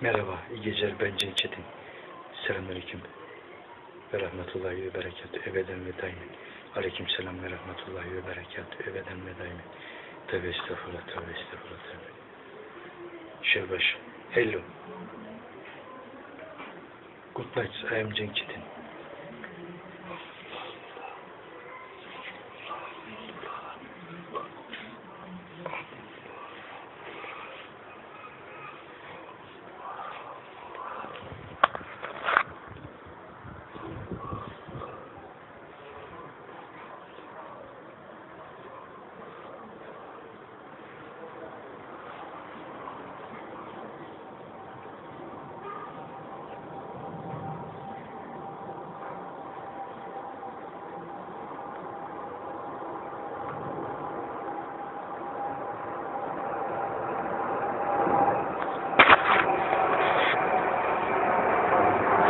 Merhaba, iyi geceler. Ben Cenk Çetin. Selamünaleyküm. Ve rahmetullahi ve berekatü. Ebeden ve daimin. Aleyküm selam ve rahmetullahi ve berekatü. Ebeden ve daimin. Tövbe estağfurullah, tövbe estağfurullah, tövbe. Şevbaş. Hello. Good night. I am Cenk Çetin.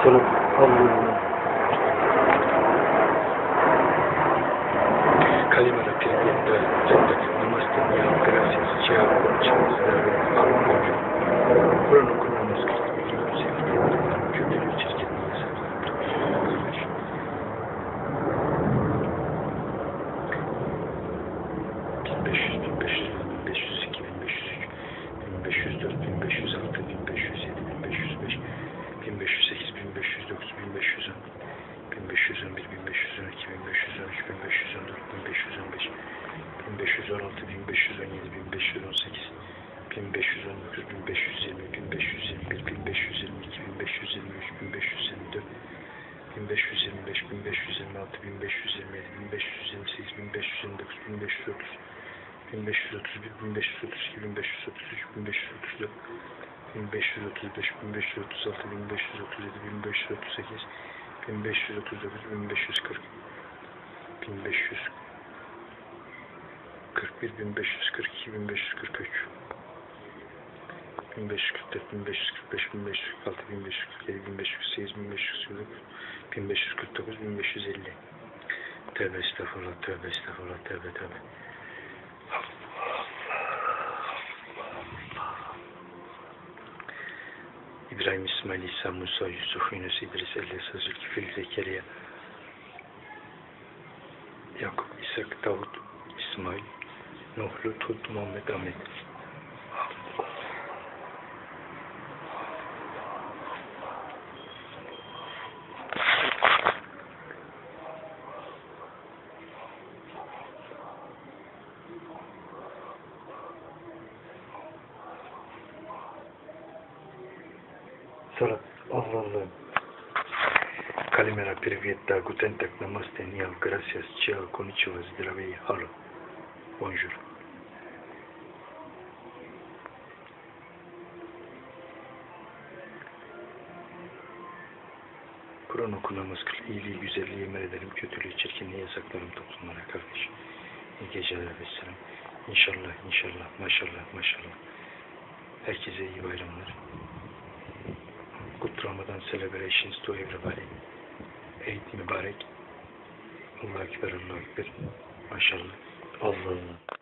Selam. Allah. Kalimera Pirgetta, Zendak, Namaste, Niyam, Gracias, Zdravia, Almanca. Buranın 1525, 1526, 1527, 1528, 1529, 1530, 1531, 1532, 1533, 1534, 1535, 1536, 1537, 1538, 1539, 1540, 1541, 1542, 1543, 1544, 1545, 1546, 1547, 1548, 1549, 1549, 1550. Tövbe estağfurullah, tövbe estağfurullah, tövbe tövbe. İbrahim, İsmail, İsa, Musa, Yusuf, Yunus, İdris, Elyas, Zülkifil, Zekeriya, Yakup, İshak, Davut, İsmail, Nuh, Lut, Muhammed, Ahmet. Salat, Allah Allah. Kalimera, привет, да, guten tag, namaste, niam, gracias, ciao, konnichiwa, здравей, hello, bonjour. Kur'an oku namaz kıl, iyiliği, güzelliği emrederim, kötülüğü, çirkinliği yasaklarım toplumlara kardeş. İyi geceler ve selam. İnşallah, inşallah, maşallah, maşallah. Herkese iyi bayramlar. Good Ramadan celebrations to everybody. Eid mübarek. Allah Ekber, Allah Ekber. Maşallah. Allah.